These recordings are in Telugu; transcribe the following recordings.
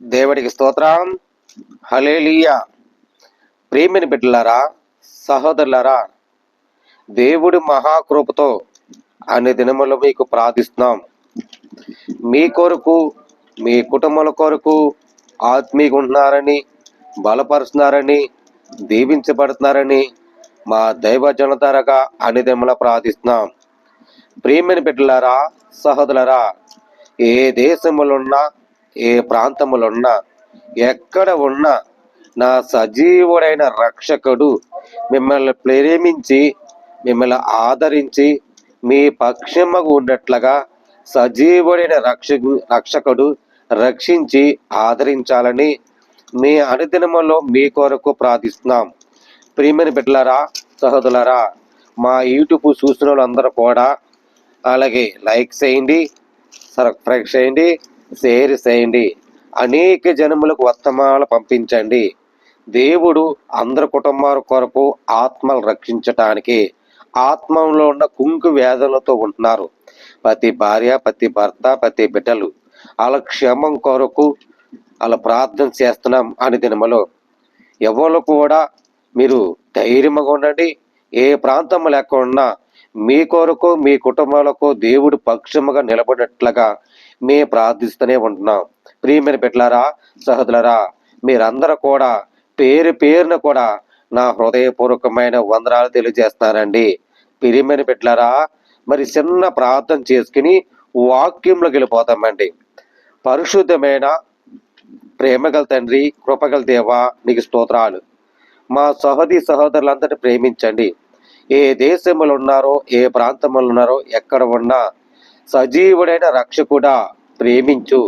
దేవుడికి స్తోత్రం. హలేలియా ప్రేమిని బిడ్డలారా సహోదరులారా దేవుడి మహాకృపతో అన్ని దినములు మీకు ప్రార్థిస్తున్నాం. మీ కొరకు మీ కుటుంబాల కొరకు ఆత్మీయ ఉంటున్నారని బలపరుస్తున్నారని దీవించబడుతున్నారని మా దైవ జనతరగా అన్ని దినముల ప్రార్థిస్తున్నాం. ప్రియమైన బిడ్డలారా సహోదరులారా ఏ దేశములున్నా ఏ ప్రాంతములున్నా ఎక్కడ ఉన్నా నా సజీవుడైన రక్షకుడు మిమ్మల్ని ప్రేమించి మిమ్మల్ని ఆదరించి మీ పక్షముగా ఉన్నట్లుగా సజీవుడైన రక్షకు రక్షకుడు రక్షించి ఆదరించాలని మీ అనుదినములో మీ కొరకు ప్రార్థిస్తున్నాం. ప్రియమైన బిడ్డలరా సహోదరులరా మా యూట్యూబ్ చూసిన వాళ్ళందరూ కూడా అలాగే లైక్ చేయండి సబ్స్క్రైబ్ చేయండి సేరి చేయండి అనేక జనములకు వర్తమానాలు పంపించండి. దేవుడు అందరి కుటుంబాల కొరకు ఆత్మలు రక్షించటానికి ఆత్మంలో ఉన్న కుంకు వేదనలతో ఉంటున్నారు. ప్రతి భార్య ప్రతి భర్త ప్రతి బిడ్డలు వాళ్ళ క్షేమం కొరకు వాళ్ళ ప్రార్థన చేస్తున్నాం అని దినములో. ఎవరు కూడా మీరు ధైర్యంగా ఉండండి. ఏ ప్రాంతం లేకుండా మీ కొరకు మీ కుటుంబాలకు దేవుడు పక్షముగా నిలబడినట్లుగా మేము ప్రార్థిస్తూనే ఉంటున్నాం. ప్రియమైన బిడ్డలారా సహోదరులరా మీరందరూ కూడా పేరు పేరున కూడా నా హృదయపూర్వకమైన వందనాలు తెలియజేస్తానండి ప్రియమైన బిడ్డలారా మరి చిన్న ప్రార్థన చేసుకుని వాక్యంలోకి వెళ్ళిపోతామండి. పరిశుద్ధమైన ప్రేమగల తండ్రి కృపగల దేవా నీకు స్తోత్రాలు. మా సహోదరి సహోదరులందరినీ ప్రేమించండి. ఏ దేశములు ఉన్నారో ఏ ప్రాంతములు ఉన్నారో ఎక్కడ ఉన్నా సజీవుడైన రక్షకుడా ప్రేమించు.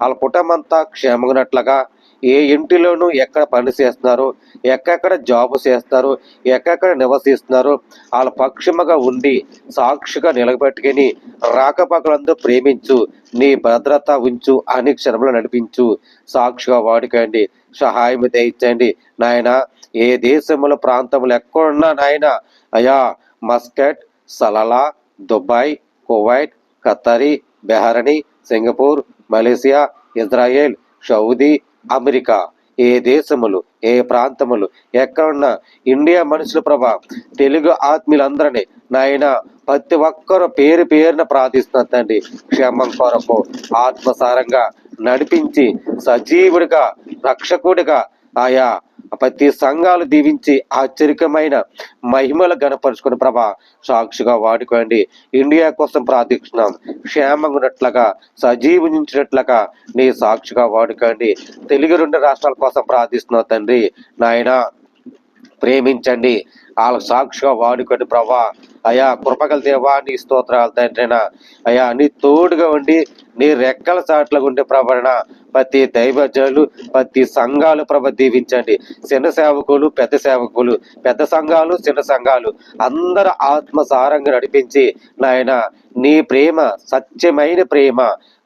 వాళ్ళ కుటుంబంతా క్షేమగినట్లుగా ఏ ఇంటిలోనూ ఎక్కడ పని చేస్తున్నారు ఎక్కడెక్కడ జాబ్ చేస్తారు ఎక్కడెక్కడ నివసిస్తున్నారు వాళ్ళ పక్షముగా ఉండి సాక్షిగా నిలబెట్టుకుని రాకపకలందు ప్రేమించు నీ భద్రత ఉంచు అని క్షణంలో నడిపించు. సాక్షిగా వాడుకోండి. సహాయం దయించండి నాయన ఏ దేశముల ప్రాంతములు ఎక్కడున్నా నాయన అయా మస్కట్ సలలా దుబాయ్ కువైట్ ఖత్తరి బెహరణి Singapore Malaysia Israel Saudi America. ఏ దేశములు ఏ ప్రాంతములు ఎక్కడున్నా ఇండియా మనుషుల ప్రభా తెలుగు ఆత్మీయులందరినీ నాయన ప్రతి ఒక్కరు పేరు పేరున ప్రార్థిస్తున్న తండ్రి క్షేమం కొరకు ఆత్మసారంగా నడిపించి సజీవుడిగా రక్షకుడిగా ఆయా ప్రతి సంఘాలు దీవించి ఆశ్చర్యకమైన మహిమలు గనపరుచుకుని ప్రభా సాక్షిగా వాడుకోండి. ఇండియా కోసం ప్రార్థిస్తున్నాం. క్షేమంగా ఉన్నట్లుగా సజీవించినట్లుగా నీ సాక్షిగా వాడుకోండి. తెలుగు రెండు రాష్ట్రాల కోసం ప్రార్థిస్తున్నావు తండ్రి. నాయన ప్రేమించండి. వాళ్ళ సాక్షిగా వాడుకోండి ప్రభా. అయా కృపగల దేవా నీ స్తోత్రాలు తండ్రినా అయా నీ తోడుగా ఉండి నీ రెక్కల చాట్ల ఉండే ప్రభన ప్రతి దైవజనులు ప్రతి సంఘాలు ప్రభ దీవించండి. చిన్న సేవకులు పెద్ద సేవకులు పెద్ద సంఘాలు చిన్న సంఘాలు. అందరు ఆత్మసారంగా నడిపించి నాయన నీ ప్రేమ సత్యమైన ప్రేమ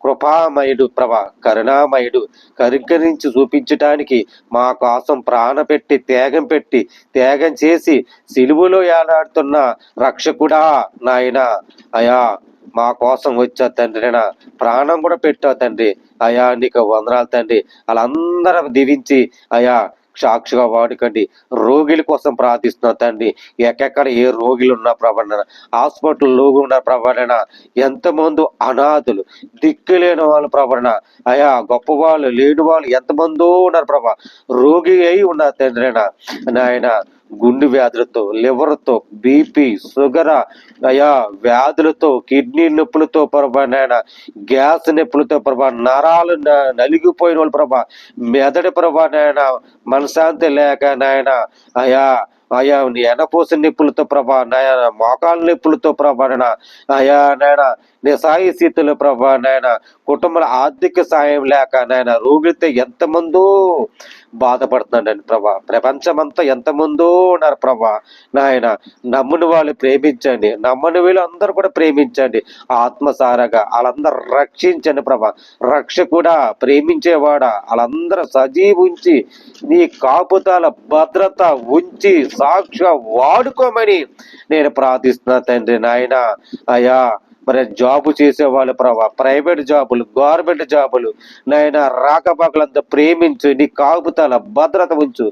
కృపామయుడు ప్రభ కరుణామయుడు. కరికరించి చూపించటానికి మా కోసం ప్రాణ పెట్టి త్యాగం పెట్టి త్యాగం చేసి సిలువలో ఏలాడుతున్న రక్షకుడా నాయన అయా మా కోసం వచ్చా తండ్రి ప్రాణం కూడా పెట్టావు తండ్రి. అయా నీకు వందనాలు తండ్రి. వాళ్ళందరూ దీవించి అయా సాక్షిగా వాడుకండి. రోగుల కోసం ప్రార్థిస్తున్నా తండ్రి. ఎక్కడెక్కడ ఏ రోగులు ఉన్నా ప్రభాన హాస్పిటల్లో ఉన్న ప్రభాన ఎంతమంది అనాథులు దిక్కు లేని వాళ్ళు ప్రభాన అయా గొప్ప వాళ్ళు లేని వాళ్ళు ఎంతమందో ఉన్నారు ప్రభా. రోగి అయి ఉన్నారు తండ్రి నాయన. గుండె వ్యాధులతో లివర్తో బీపీ షుగర్ అయా వ్యాధులతో కిడ్నీ నొప్పులతో ప్రభా నాయన గ్యాస్ నొప్పులతో ప్రభా నరాలు నలిగిపోయిన వాళ్ళు ప్రభా మెదడు ప్రభా నాయన మనశాంతి లేక నాయన అయా అయా ఎనపోసిన నొప్పులతో ప్రభా నాయన మోకాళ్ళ నొప్పులతో ప్రభా నాయన అయా నాయన నీ సాయి స్థితిలో ప్రభా నాయన. కుటుంబాల ఆర్థిక సాయం లేక నాయన. రోగితే ఎంతమందో బాధపడుతున్నాడని ప్రభా. ప్రపంచమంతా ఎంతమందో ఉన్నారు ప్రభా నాయన. నమ్ముని వాళ్ళు ప్రేమించండి. నమ్మని వీళ్ళు అందరూ కూడా ప్రేమించండి. ఆత్మసారగా వాళ్ళందరూ రక్షించండి ప్రభా. రక్షకుడా ప్రేమించేవాడా. వాళ్ళందరూ సజీవుంచి నీ కాపుతాల భద్రత ఉంచి సాక్షిగా వాడుకోమని నేను ప్రార్థిస్తున్నా తండ్రి నాయన. అయా మరి జాబు చేసేవాళ్ళు ప్రభా ప్రైవేట్ జాబులు గవర్నమెంట్ జాబులు నాయన రాకపాకలంతా ప్రేమించు నీ కాపుతాల భద్రత ఉంచు.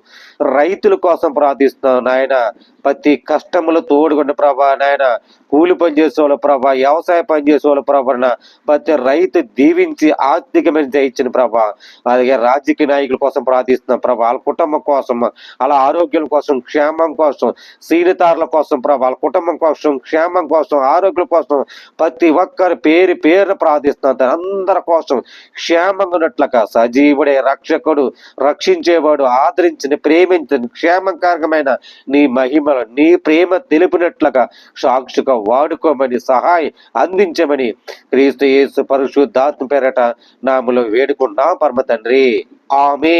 రైతుల కోసం ప్రార్థిస్తున్నావు నాయన. ప్రతి కష్టములు తోడుకున్న ప్రభా నాయన. కూలి పని చేసేవాళ్ళు ప్రభా వ్యవసాయ పని చేసేవాళ్ళు ప్రభా ప్రతి రైతు దీవించి ఆర్థికమైన జయించిన ప్రభా. అలాగే రాజకీయ నాయకుల కోసం ప్రార్థిస్తున్నాం ప్రభా. వాళ్ళ కుటుంబం కోసం అలా ఆరోగ్యం కోసం క్షేమం కోసం సీనితారుల కోసం ప్రభా. వాళ్ళ కుటుంబం కోసం క్షేమం కోసం ఆరోగ్యం కోసం ప్రతి ఒక్కరి పేరు పేరు ప్రార్థిస్తున్నాం అందరి కోసం. క్షేమంగా ఉన్నట్లుగా సజీవుడే రక్షకుడు రక్షించేవాడు ఆదరించిన ప్రేమించిన క్షేమకారకమైన నీ మహిమ మహిమలు నీ ప్రేమ తెలిపినట్లుగా సాక్షిగా వాడుకోమని సహాయం అందించమని క్రీస్తు యేసు పరిశుద్ధాత్మ పేరట నాములో వేడుకున్నాం పరమ తండ్రి. ఆమె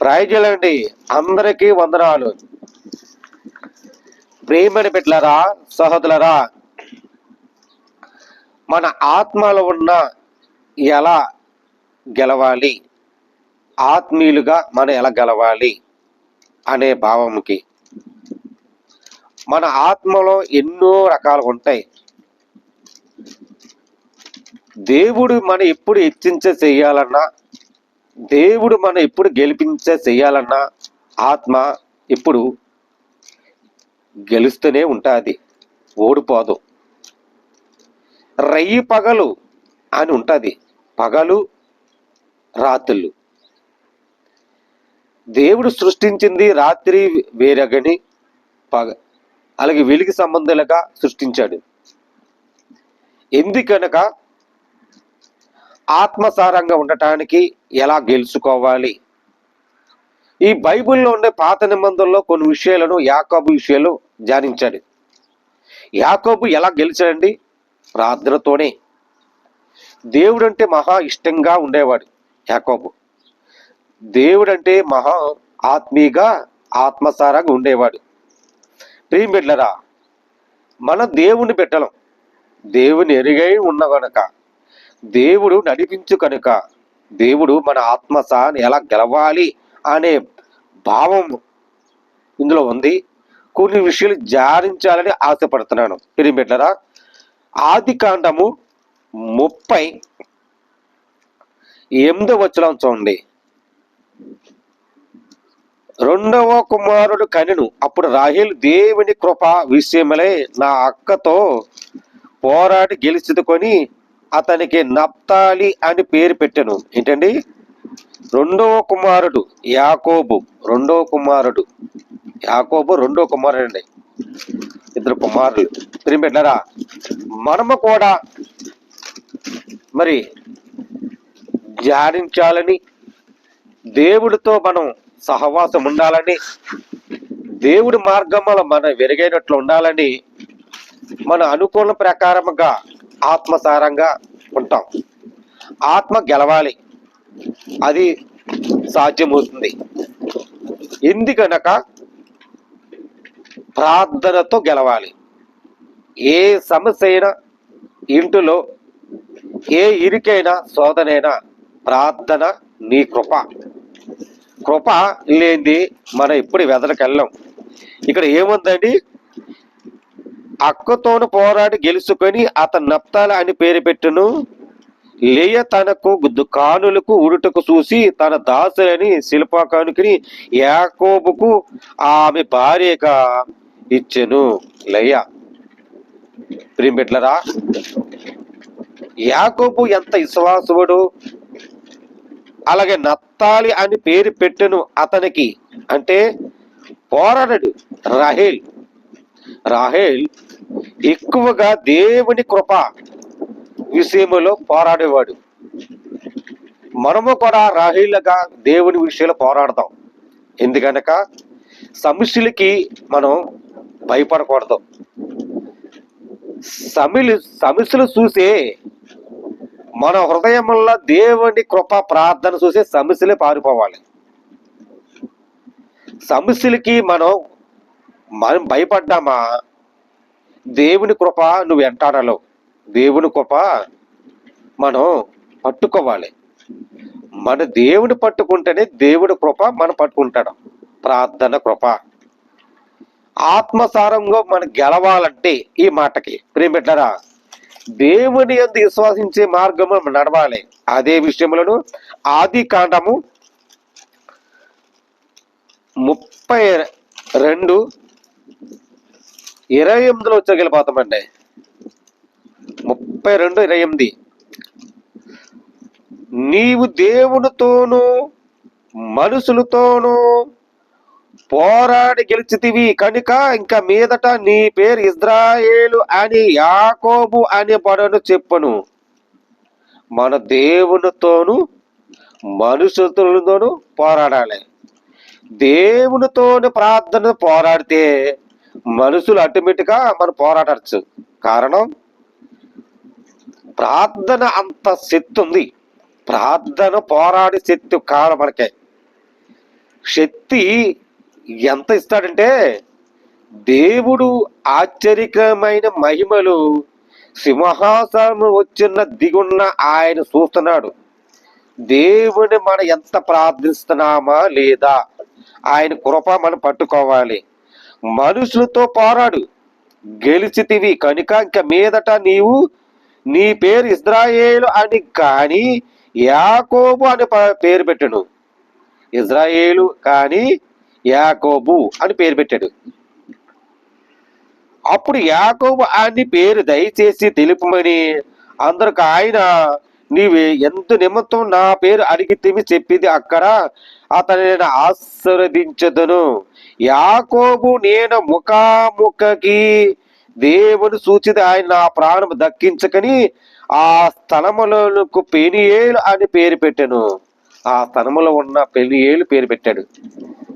ప్రైజలండి అందరికీ వందనాలు. ప్రేమని బిడ్డలరా సహోదరులరా మన ఆత్మలో ఉన్న ఎలా గెలవాలి? ఆత్మీయులుగా మనం ఎలా గెలవాలి? అనే భావంకి మన ఆత్మలో ఎన్నో రకాలు ఉంటాయి. దేవుడు మన ఎప్పుడు హెచ్చించే చెయ్యాలన్నా దేవుడు మనం ఎప్పుడు గెలిపించే చెయ్యాలన్నా ఆత్మ ఇప్పుడు గెలుస్తూనే ఉంటుంది ఓడిపోదు. రయ్యి పగలు అని ఉంటుంది పగలు రాత్రులు. దేవుడు సృష్టించింది రాత్రి వేరగని పగ అలాగే వెలిగి సంబంధాలుగా సృష్టించాడు. ఎందుకనక ఆత్మసారంగా ఉండటానికి ఎలా గెలుచుకోవాలి? ఈ బైబిల్లో ఉండే పాత నిబంధనలో కొన్ని విషయాలను యాకోబు విషయాలు ధ్యానించాడు. యాకోబు ఎలా గెలిచాడండి? ప్రార్థనతోనే దేవుడు అంటే మహా ఇష్టంగా ఉండేవాడు యాకోబు. దేవుడంటే మహా ఆత్మీయగా ఆత్మసారంగా ఉండేవాడు. ప్రియం బిడ్డలరా మన దేవుని పెట్టలం దేవుని ఎరుగై ఉన్న కనుక దేవుడు నడిపించు కనుక దేవుడు మన ఆత్మసాన్ని ఎలా గెలవాలి అనే భావం ఇందులో ఉంది. కొన్ని విషయాలు జారించాలని ఆశపడుతున్నాను. ప్రియం బిడ్డలరా ఆది కాండము ముప్పై ఎనిమిదో వచ్చలం చూడండి. రెండవ కుమారుడు కనెను. అప్పుడు రాహేల్ దేవుని కృప విషయమలై నా అక్కతో పోరాడి గెలిచిదుకొని అతనికి నప్తాలి అని పేరు పెట్టాను. ఏంటండి? రెండవ కుమారుడు యాకోబు. రెండవ కుమారుడు. యాకోబు రెండవ కుమారుడు అండి ఇద్దరు కుమారులు. ప్రిమిట్లరా మనము కూడా మరి ధ్యానించాలని దేవుడితో మనం సహవాసం ఉండాలని దేవుడి మార్గంలో మనం వెరుగైనట్లు ఉండాలని మన అనుకూల ప్రకారముగా ఆత్మసారంగా ఉంటాం. ఆత్మ గెలవాలి. అది సాధ్యమవుతుంది. ఎందుకనక ప్రార్థనతో గెలవాలి. ఏ సమస్య అయినా ఇంటిలో ఏ ఇరికైనా శోధనైనా ప్రార్థన నీ కృప. కృప లేనిది మనం ఇప్పుడు వెదలకెళ్ళం ఇక్కడ ఏముందండి? అక్కతోను పోరాడి గెలుచుకొని అతను నప్తాల అని పేరు పెట్టును. లేయ తనకు దుకాణులకు ఉడుటకు చూసి తన దాసులని శిల్పాకానుకుని యాకోబుకు ఆమె భార్యగా ఇచ్చెను. లేయ. ప్రిమిట్లరా యాకోబు ఎంత విశ్వాసుడు అలాగే నత్త నఫ్తాలి అని పేరు పెట్టెను అతనికి. అంటే పోరాడడు రాహేల్. రాహేల్ ఎక్కువగా దేవుని కృప విషయంలో పోరాడేవాడు. మనము కూడా రాహేళ్ళగా దేవుని విషయంలో పోరాడదాం ఎందుకనక సమస్యలకి మనం భయపడకూడదు. సమిలు సమస్యలు చూసే మన హృదయంలో దేవుని కృప ప్రార్థన చూసే సమస్యలే పారిపోవాలి. సమస్యలకి మనం మనం భయపడ్డామా? దేవుని కృప నువ్వు వెంటాడలేవు. దేవుని కృప మనం పట్టుకోవాలి. మన దేవుని పట్టుకుంటేనే దేవుడి కృప మనం పట్టుకుంటాడు. ప్రార్థన కృప. ఆత్మసారంగా మనం గెలవాలంటే ఈ మాటకి. ప్రేమిట్లరా దేవుని అందు విశ్వసించే మార్గము నడవాలి. అదే విషయములను ఆది కాండము ముప్పై రెండు ఇరవై ఎనిమిదిలో వచ్చగలిపోతామండి ముప్పై రెండు ఇరవై ఎనిమిది. నీవు దేవునితోనూ మనుషులతోనూ పోరాడి గెలిచితివి. కనుక ఇంకా మీదట నీ పేరు ఇజ్రాయేలు అని యాకోబు అని పడను చెప్పను. మన దేవునితోనూ మనుషులతోనూ పోరాడాలి. దేవునితోని ప్రార్థన పోరాడితే మనుషులు ఆటోమేటిక్గా మనం పోరాడచ్చు. కారణం ప్రార్థన అంత శక్తి ఉంది ప్రార్థన పోరాడే శక్తి కాదు మనకే. శక్తి ఎంత ఇస్తాడంటే దేవుడు ఆశ్చర్యకరమైన మహిమలు సింహాసనం వచ్చిన దిగున్న ఆయన చూస్తున్నాడు. దేవుని మనం ఎంత ప్రార్థిస్తున్నామా లేదా? ఆయన కృప మనం పట్టుకోవాలి. మనుషులతో పోరాడు. గెలిచితివి. కనుక ఇంక మీదట నీవు నీ పేరు ఇజ్రాయేలు అని కానీ యాకోబు అని పేరు పెట్టును. ఇజ్రాయేలు కానీ యాకోబు అని పేరు పెట్టాడు. అప్పుడు యాకోబు అని పేరు దయచేసి తెలుపమని అందరికి ఆయన నీవే ఎంత నిమిత్తం నా పేరు అడిగితేమి చెప్పింది అక్కడ అతని నేను ఆశీర్వదించదును. యాకోబు నేను ముఖాముఖకి దేవుని సూచిత ఆయన నా ప్రాణం దక్కించకని ఆ స్థలములకు పెనియేలు అని పేరు పెట్టాను. ఆ స్థలములో ఉన్న పెనియేలు పేరు పెట్టాడు.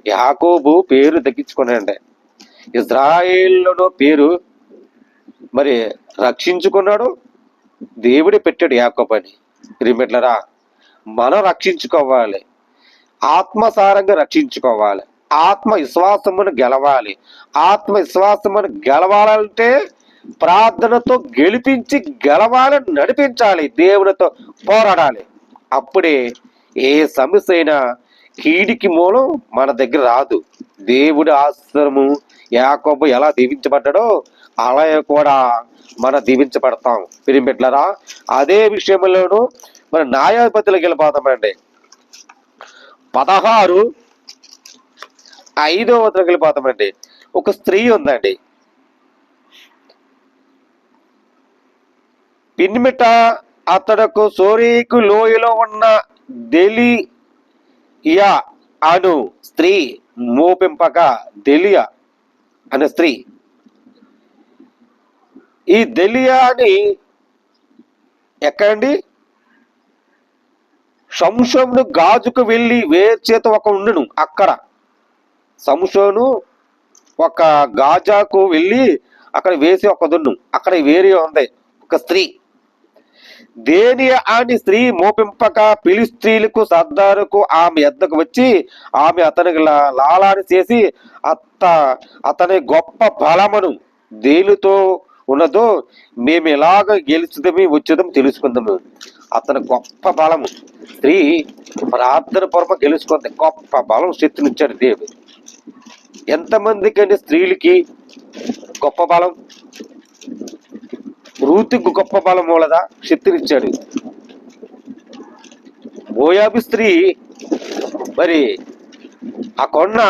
యాకోబు పేరు దక్కించుకున్నాడు ఇజ్రాయేల్లో పేరు మరి రక్షించుకున్నాడు దేవుడే పెట్టాడు యాకోబు అని. మనం రక్షించుకోవాలి ఆత్మసారంగా రక్షించుకోవాలి ఆత్మ విశ్వాసమును గెలవాలి ఆత్మ విశ్వాసమును గెలవాలంటే ప్రార్థనతో గెలిపించి గెలవాలని నడిపించాలి దేవునితో పోరాడాలి. అప్పుడే ఏ సమస్య అయినా కీడికి మూలం మన దగ్గర రాదు. దేవుడి ఆశ్రము యాకోబు ఎలా దీవించబడ్డాడో అలాగే కూడా మన దీవించబడతాం. పిరిమిట్లరా అదే విషయంలోనూ మన న్యాయాధిపతులకు వెళ్ళిపోతామండి పదహారు ఐదో వద్దకు వెళ్ళిపోతామండి ఒక స్త్రీ ఉందండి. పిన్మిట అతడకు సోరీకు లోయలో ఉన్న దెలియా అను స్త్రీ మోపింపక దెలియా అనే స్త్రీ. ఈ దెలియా అని ఎక్కడండి? సంశంను గాజుకు వెళ్ళి వేర్చేత ఒక ఉండును అక్కడ. సంశోను ఒక గాజాకు వెళ్ళి అక్కడ వేసి ఒక దున్ను అక్కడ వేరే ఉంది ఒక స్త్రీ. దేని అని స్త్రీ మోపింపక పిలిస్త్రీలకు సర్దారుకు ఆమె ఎద్దకు వచ్చి ఆమె అతనికి లా- లాలాని చేసి అత్త అతని గొప్ప బలమును దేనితో ఉన్నదో మేము ఎలాగ గెలుచుదమి వచ్చేదం తెలుసుకుందాము. అతని గొప్ప బలము. స్త్రీ ప్రార్థన పూర్వం గెలుచుకుంది. గొప్ప బలం శక్తినిచ్చాడు దేవుడు. ఎంతమందికండి స్త్రీలకి గొప్ప బలం. రూతికి గొప్ప బలం మూలదా శక్తినిచ్చాడు మోయాబి స్త్రీ మరి ఆ కొన్న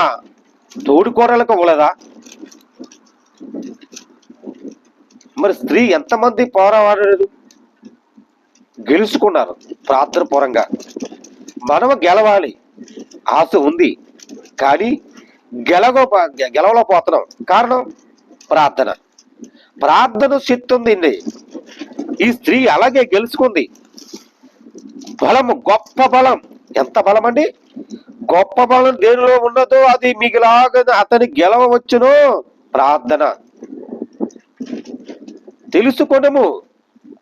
తోడుకోరలకు మూలదా మరి స్త్రీ ఎంతమంది పోరాడలేదు? గెలుచుకున్నారు ప్రార్థన పూర్వంగా మనం గెలవాలి. ఆశ ఉంది. కానీ గెలగో గెలవలేకపోతున్నాం. కారణం ప్రార్థన. ప్రార్థన శక్తి ఉంది ఈ స్త్రీ అలాగే గెలుచుకుంది. బలము గొప్ప బలం. ఎంత బలం అండి గొప్ప బలం దేనిలో ఉన్నదో అది మిగిలాగా అతని గెలవచ్చును ప్రార్థన. తెలుసుకొనము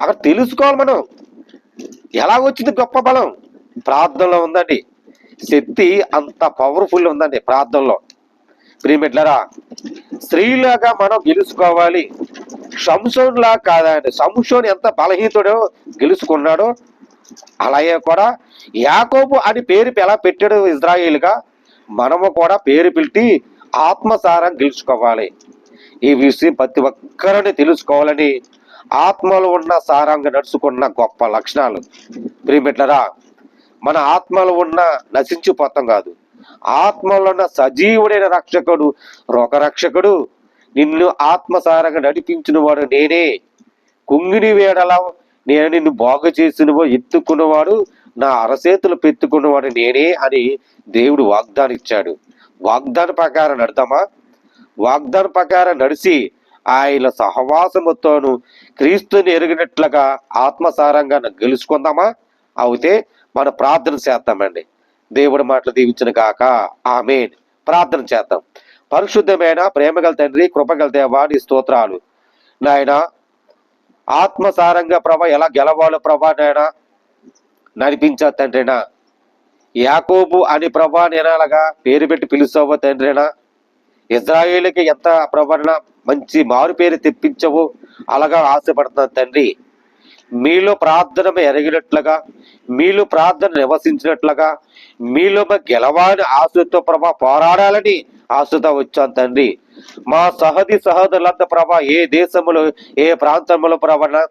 అక్కడ తెలుసుకోవాలి మనం. ఎలా వచ్చింది గొప్ప బలం? ప్రార్థనలో ఉందండి. శక్తి అంత పవర్ఫుల్ ఉందండి ప్రార్థనలో. ప్రియమిట్లరా స్త్రీలాగా మనం గెలుచుకోవాలి. సంసోన్ లా కాదండి. సంసోన్ ఎంత బలహీతుడో గెలుచుకున్నాడో. అలాగే కూడా యాకోబు అని పేరు ఎలా పెట్టాడు ఇజ్రాయిల్గా? మనము కూడా పేరు పెట్టి ఆత్మసారం గెలుచుకోవాలి. ఈ విషయం ప్రతి ఒక్కరిని తెలుసుకోవాలని ఆత్మలో ఉన్న సారంగా నడుచుకున్న గొప్ప లక్షణాలు. ప్రియమిట్లరా మన ఆత్మలో ఉన్న నశించిపోతాం కాదు. ఆత్మలోన్న సజీవుడైన రక్షకుడు రక్షకుడు నిన్ను ఆత్మసారంగా నడిపించిన వాడు నేనే. కుంగిని వేడలా నేను నిన్ను బాగు చేసినవో ఎత్తుకున్నవాడు నా అరచేతులు పెట్టుకున్నవాడు నేనే అని దేవుడు వాగ్దానం ఇచ్చాడు వాగ్దాన ప్రకారం నడతామా వాగ్దాన ప్రకారం నడిచి ఆయన సహవాసముతోను క్రీస్తుని ఎరిగినట్లుగా ఆత్మసారంగా గెలుచుకుందామా? అయితే మన ప్రార్థన చేద్దామండి. దేవుడి మాటలు దీవించిన కాక ఆమెన్. ప్రార్థన చేద్దాం. పరిశుద్ధమైన ప్రేమగల తండ్రి కృపగల దేవాని స్తోత్రాలు. నాయన ఆత్మసారంగా ప్రభ ఎలా గెలవాలో ప్రభా నాయన నడిపించా తండ్రినా. యాకోబు అని ప్రభా నేనలాగా పేరు పెట్టి పిలుస్తావో తండ్రినా. ఇజ్రాయేల్కి ఎంత ప్రభన మంచి మారు పేరు తెప్పించవో అలాగా ఆశపడుతున్నా తండ్రి. మీలో ప్రార్థన ఎరిగినట్లుగా మీలో ప్రార్థన నివసించినట్లుగా మీలో మా గెలవాని ఆశతో ప్రభా పోరాడాలని ఆశతో వచ్చాను తండ్రి. మా సహది సహోదరులంతా ప్రభా ఏ దేశంలో ఏ ప్రాంతంలో ప్రభా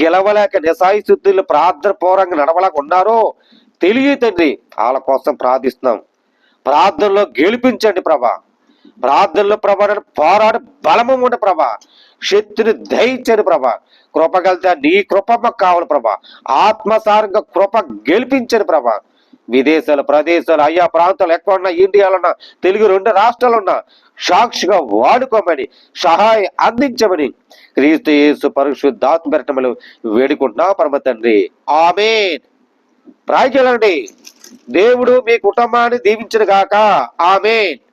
గెలవలేక నిశాయిశుద్ధులు ప్రార్థన పూర్వంగా నడవలేక ఉన్నారో తెలియ తండ్రి. వాళ్ళ కోసం ప్రార్థిస్తున్నాం. ప్రార్థనలో గెలిపించండి ప్రభా. ప్రార్థనలో ప్రభా పోరాడు బలము ఉండ ప్రభా. శక్తిని దయించను ప్రభా. కృప కలితే నీ కృప మాకు కావాలి ప్రభా. ఆత్మసారంగా కృప గెలిపించను ప్రభా. విదేశాలు ప్రదేశాలు అయ్యా ప్రాంతాలు ఎక్కడ ఉన్నా ఇండియాలో ఉన్నా తెలుగు రెండు రాష్ట్రాలు ఉన్నా సాక్షిగా వాడుకోమని సహాయం అందించమని క్రీస్తు యేసు పరిశుద్ధాత్మ పెట్టమలు వేడుకుంటున్నా. పరమ తండ్రి. ఆమె ప్రార్థనలండి దేవుడు మీ కుటుంబాన్ని దీవించిన గాక. ఆమెన్.